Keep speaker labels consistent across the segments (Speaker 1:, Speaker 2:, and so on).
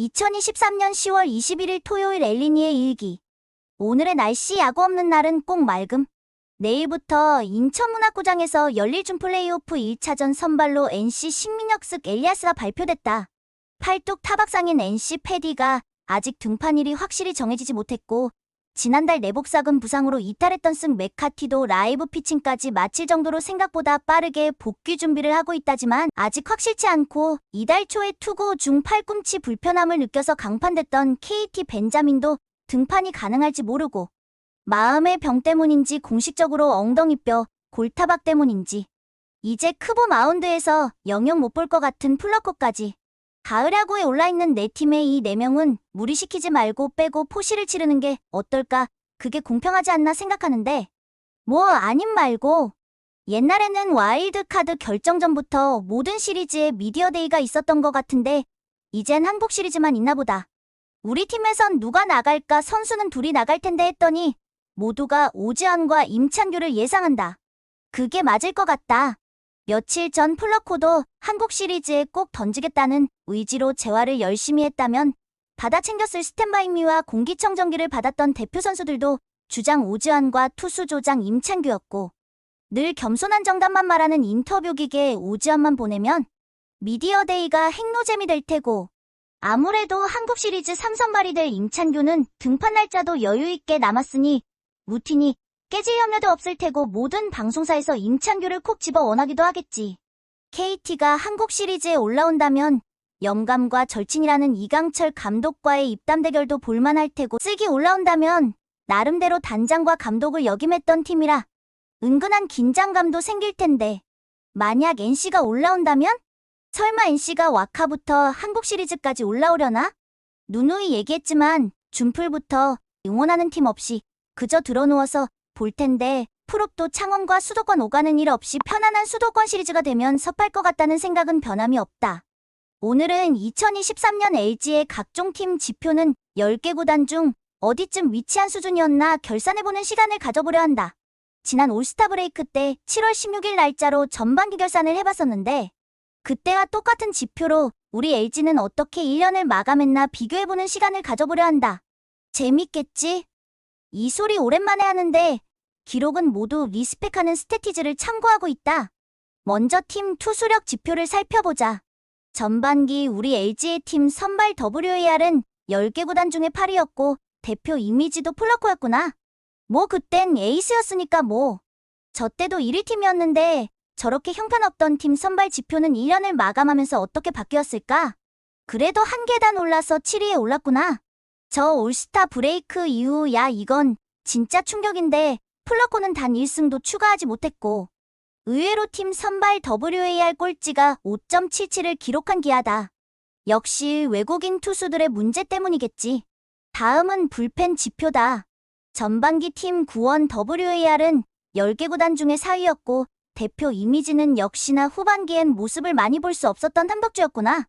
Speaker 1: 2023년 10월 21일 토요일 엘리니의 일기. 오늘의 날씨 야구 없는 날은 꼭 맑음. 내일부터 인천문학구장에서 열릴 준 플레이오프 1차전 선발로 NC 신민혁습 엘리아스가 발표됐다. 팔뚝 타박상인 NC 패디가 아직 등판 일이 확실히 정해지지 못했고 지난달 내복사근 부상으로 이탈했던 승 메카티도 라이브 피칭까지 마칠 정도로 생각보다 빠르게 복귀 준비를 하고 있다지만 아직 확실치 않고 이달 초에 투구 중 팔꿈치 불편함을 느껴서 강판됐던 KT 벤자민도 등판이 가능할지 모르고 마음의 병 때문인지 공식적으로 엉덩이뼈, 골타박 때문인지 이제 크보 마운드에서 영영 못 볼 것 같은 플러코까지 가을 야구에 올라있는 네 팀의 이 네 명은 무리시키지 말고 빼고 포시를 치르는 게 어떨까 그게 공평하지 않나 생각하는데 뭐 아님 말고 옛날에는 와일드카드 결정전부터 모든 시리즈에 미디어데이가 있었던 것 같은데 이젠 한국 시리즈만 있나 보다. 우리 팀에선 누가 나갈까 선수는 둘이 나갈 텐데 했더니 모두가 오지환과 임창규를 예상한다. 그게 맞을 것 같다. 며칠 전 플러코도 한국 시리즈에 꼭 던지겠다는 의지로 재활을 열심히 했다면 받아 챙겼을 스탠바이미와 공기청정기를 받았던 대표 선수들도 주장 오지환과 투수 조장 임창규였고 늘 겸손한 정답만 말하는 인터뷰 기계에 오지환만 보내면 미디어 데이가 핵노잼이 될 테고 아무래도 한국 시리즈 3선발이 될 임찬규는 등판 날짜도 여유 있게 남았으니 루틴이 깨질 염려도 없을 테고 모든 방송사에서 임찬규를 콕 집어 원하기도 하겠지. KT가 한국 시리즈에 올라온다면 영감과 절친이라는 이강철 감독과의 입담 대결도 볼만할 테고 쓰기 올라온다면 나름대로 단장과 감독을 역임했던 팀이라 은근한 긴장감도 생길 텐데 만약 NC가 올라온다면 설마 NC가 와카부터 한국 시리즈까지 올라오려나? 누누이 얘기했지만 준풀부터 응원하는 팀 없이 그저 들어누워서 볼 텐데 프롭도 창원과 수도권 오가는 일 없이 편안한 수도권 시리즈가 되면 섭할 것 같다는 생각은 변함이 없다. 오늘은 2023년 LG의 각종 팀 지표는 10개 구단 중 어디쯤 위치한 수준이었나 결산해보는 시간을 가져보려 한다. 지난 올스타 브레이크 때 7월 16일 날짜로 전반기 결산을 해봤었는데 그때와 똑같은 지표로 우리 LG는 어떻게 1년을 마감했나 비교해보는 시간을 가져보려 한다. 재밌겠지? 이 소리 오랜만에 하는데 기록은 모두 리스펙하는 스태티즈를 참고하고 있다. 먼저 팀 투수력 지표를 살펴보자. 전반기 우리 LG의 팀 선발 WAR은 10개 구단 중에 8위였고 대표 이미지도 플러코였구나. 뭐 그땐 에이스였으니까 뭐. 저 때도 1위 팀이었는데 저렇게 형편없던 팀 선발 지표는 1년을 마감하면서 어떻게 바뀌었을까? 그래도 한 계단 올라서 7위에 올랐구나. 저 올스타 브레이크 이후 야 이건 진짜 충격인데 플러코는 단 1승도 추가하지 못했고 의외로 팀 선발 WAR 꼴찌가 5.77을 기록한 기아다. 역시 외국인 투수들의 문제 때문이겠지. 다음은 불펜 지표다. 전반기 팀 구원 WAR은 10개 구단 중에 4위였고 대표 이미지는 역시나 후반기엔 모습을 많이 볼 수 없었던 한덕주였구나.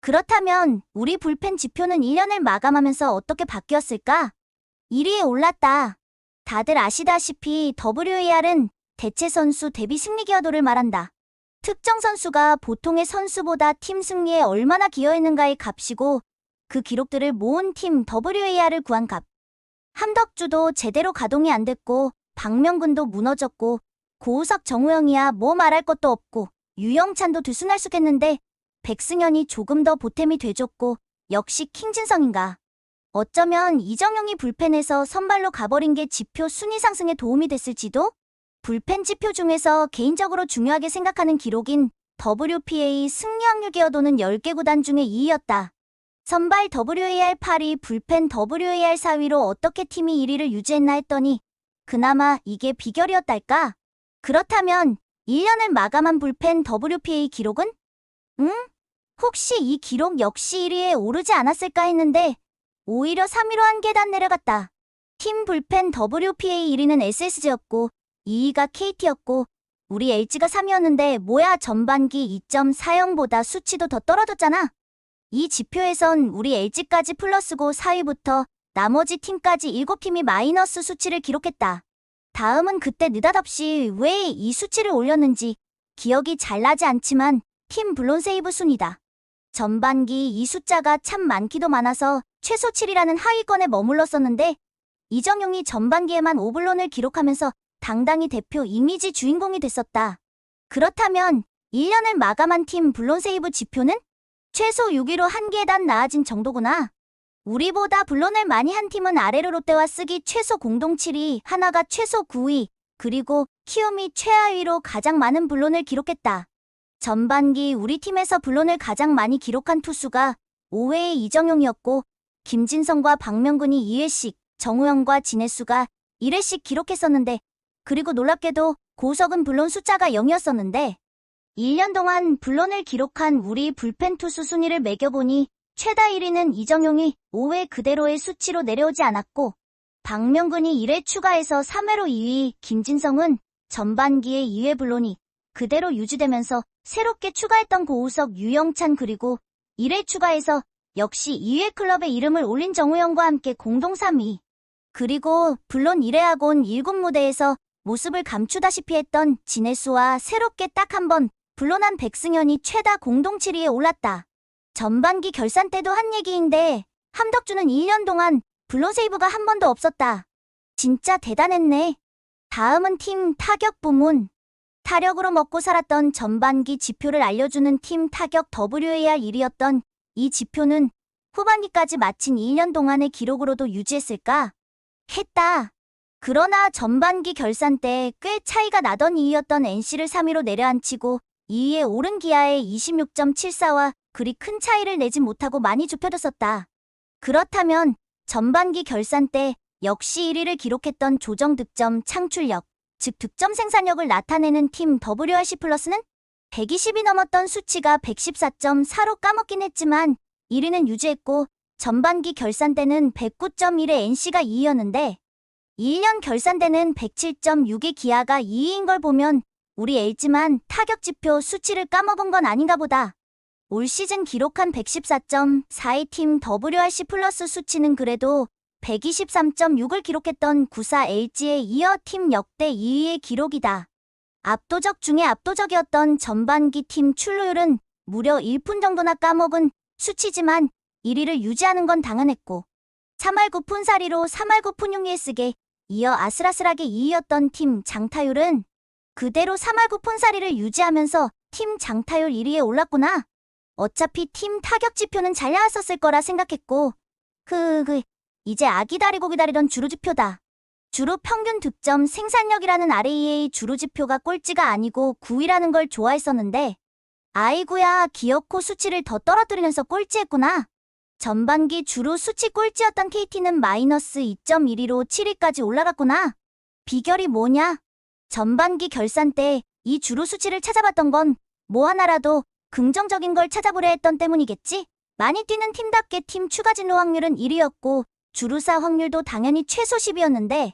Speaker 1: 그렇다면 우리 불펜 지표는 1년을 마감하면서 어떻게 바뀌었을까? 1위에 올랐다. 다들 아시다시피 WAR은 대체 선수 대비 승리 기여도를 말한다. 특정 선수가 보통의 선수보다 팀 승리에 얼마나 기여했는가의 값이고 그 기록들을 모은 팀 WAR을 구한 값. 함덕주도 제대로 가동이 안 됐고 박명근도 무너졌고 고우석 정우영이야 뭐 말할 것도 없고 유영찬도 들쑥날쑥했는데 백승현이 조금 더 보탬이 돼줬고 역시 킹진성인가. 어쩌면 이정용이 불펜에서 선발로 가버린 게 지표 순위 상승에 도움이 됐을지도? 불펜 지표 중에서 개인적으로 중요하게 생각하는 기록인 WPA 승리 확률 기여도는 10개 구단 중에 2위였다. 선발 WAR 8위, 불펜 WAR 4위로 어떻게 팀이 1위를 유지했나 했더니 그나마 이게 비결이었달까? 그렇다면 1년을 마감한 불펜 WPA 기록은? 응? 혹시 이 기록 역시 1위에 오르지 않았을까 했는데 오히려 3위로 한 계단 내려갔다. 팀 불펜 WPA 1위는 SSG였고 2위가 KT였고 우리 LG가 3위였는데 뭐야 전반기 2.40보다 수치도 더 떨어졌잖아. 이 지표에선 우리 LG까지 플러스고 4위부터 나머지 팀까지 7팀이 마이너스 수치를 기록했다. 다음은 그때 느닷없이 왜 이 수치를 올렸는지 기억이 잘 나지 않지만 팀 블론 세이브 순이다. 전반기 이 숫자가 참 많기도 많아서 최소 7이라는 하위권에 머물렀었는데 이정용이 전반기에만 오블론을 기록하면서 당당히 대표 이미지 주인공이 됐었다. 그렇다면 1년을 마감한 팀 블론 세이브 지표는 최소 6위로 한 계단 나아진 정도구나. 우리보다 블론을 많이 한 팀은 아래로 롯데와 쓰기 최소 공동 7위, 하나가 최소 9위, 그리고 키움이 최하위로 가장 많은 블론을 기록했다. 전반기 우리 팀에서 블론을 가장 많이 기록한 투수가 5회의 이정용이었고 김진성과 박명근이 2회씩, 정우영과 진해수가 1회씩 기록했었는데 그리고 놀랍게도 고석은 블론 숫자가 0이었었는데 1년 동안 블론을 기록한 우리 불펜 투수 순위를 매겨보니 최다 1위는 이정용이 5회 그대로의 수치로 내려오지 않았고 박명근이 1회 추가해서 3회로 2위, 김진성은 전반기에 2회 블론이 그대로 유지되면서 새롭게 추가했던 고우석, 유영찬 그리고 1회 추가해서 역시 2회 클럽의 이름을 올린 정우영과 함께 공동 3위. 그리고 블론 1회하곤 1군 무대에서 모습을 감추다시피 했던 진해수와 새롭게 딱 한번 블론한 백승현이 최다 공동 7위에 올랐다. 전반기 결산 때도 한 얘기인데 함덕주는 1년 동안 블론 세이브가 한 번도 없었다. 진짜 대단했네. 다음은 팀 타격 부문. 타력으로 먹고 살았던 전반기 지표를 알려주는 팀 타격 WAR 1위였던 이 지표는 후반기까지 마친 2년 동안의 기록으로도 유지했을까? 했다. 그러나 전반기 결산 때 꽤 차이가 나던 2위였던 NC를 3위로 내려앉히고 2위에 오른 기아의 26.74와 그리 큰 차이를 내지 못하고 많이 좁혀졌었다. 그렇다면 전반기 결산 때 역시 1위를 기록했던 조정 득점 창출력, 즉 득점 생산력을 나타내는 팀 WRC 플러스는 120이 넘었던 수치가 114.4로 까먹긴 했지만 1위는 유지했고 전반기 결산 때는 109.1의 NC가 2위였는데 2년 결산 때는 107.6의 기아가 2위인 걸 보면 우리 LG만 타격 지표 수치를 까먹은 건 아닌가 보다. 올 시즌 기록한 114.4의 팀 WRC 플러스 수치는 그래도 123.6을 기록했던 94 LG에 이어 팀 역대 2위의 기록이다. 압도적 중에 압도적이었던 전반기 팀 출루율은 무려 1푼 정도나 까먹은 수치지만 1위를 유지하는 건 당연했고 3할 9푼 사리로 3할 9푼 6위에 쓰게 이어 아슬아슬하게 2위였던 팀 장타율은 그대로 3할 9푼 사리를 유지하면서 팀 장타율 1위에 올랐구나. 어차피 팀 타격 지표는 잘 나왔었을 거라 생각했고 흐흐 이제 아 기다리고 기다리던 주루 지표다. 주로 평균 득점 생산력이라는 RAA 주루 지표가 꼴찌가 아니고 9위라는 걸 좋아했었는데 아이구야 기어코 수치를 더 떨어뜨리면서 꼴찌했구나. 전반기 주로 수치 꼴찌였던 KT는 마이너스 2.1위로 7위까지 올라갔구나. 비결이 뭐냐? 전반기 결산 때 이 주로 수치를 찾아봤던 건 뭐 하나라도 긍정적인 걸 찾아보려 했던 때문이겠지? 많이 뛰는 팀답게 팀 추가 진로 확률은 1위였고 주루사 확률도 당연히 최소 10위였는데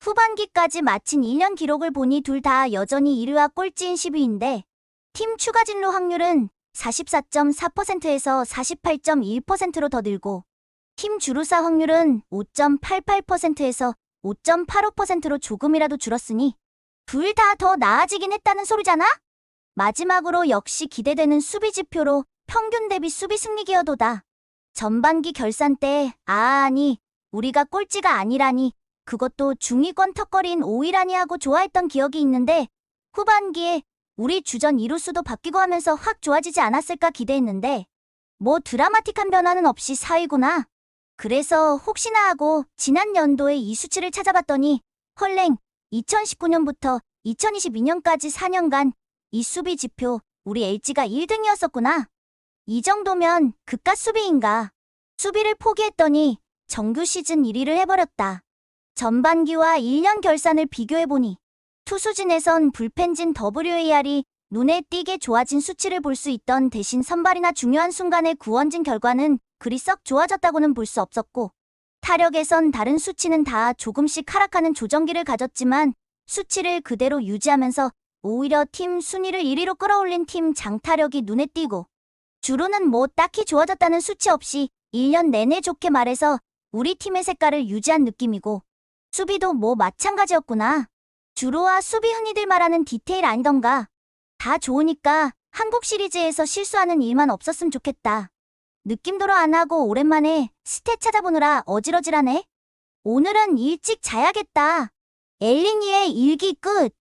Speaker 1: 후반기까지 마친 1년 기록을 보니 둘 다 여전히 1위와 꼴찌인 10위인데 팀 추가 진로 확률은 44.4%에서 48.1%로 더 늘고 팀 주루사 확률은 5.88%에서 5.85%로 조금이라도 줄었으니 둘 다 더 나아지긴 했다는 소리잖아? 마지막으로 역시 기대되는 수비 지표로 평균 대비 수비 승리 기여도다. 전반기 결산 때, 아, 아니, 우리가 꼴찌가 아니라니, 그것도 중위권 턱걸이인 5위라니 하고 좋아했던 기억이 있는데, 후반기에 우리 주전 이루수도 바뀌고 하면서 확 좋아지지 않았을까 기대했는데, 뭐 드라마틱한 변화는 없이 4위구나. 그래서 혹시나 하고 지난 연도의 이 수치를 찾아봤더니, 헐랭, 2019년부터 2022년까지 4년간 이 수비 지표 우리 LG가 1등이었었구나. 이 정도면 그깟 수비인가. 수비를 포기했더니 정규 시즌 1위를 해버렸다. 전반기와 1년 결산을 비교해보니 투수진에선 불펜진 WAR이 눈에 띄게 좋아진 수치를 볼 수 있던 대신 선발이나 중요한 순간에 구원진 결과는 그리 썩 좋아졌다고는 볼 수 없었고 타력에선 다른 수치는 다 조금씩 하락하는 조정기를 가졌지만 수치를 그대로 유지하면서 오히려 팀 순위를 1위로 끌어올린 팀 장타력이 눈에 띄고 주로는 뭐 딱히 좋아졌다는 수치 없이 1년 내내 좋게 말해서 우리 팀의 색깔을 유지한 느낌이고 수비도 뭐 마찬가지였구나. 주로와 수비 흔히들 말하는 디테일 아니던가. 다 좋으니까 한국 시리즈에서 실수하는 일만 없었으면 좋겠다. 느낌도로 안 하고 오랜만에 스탯 찾아보느라 어지러지라네. 오늘은 일찍 자야겠다. 엘리니의 일기 끝.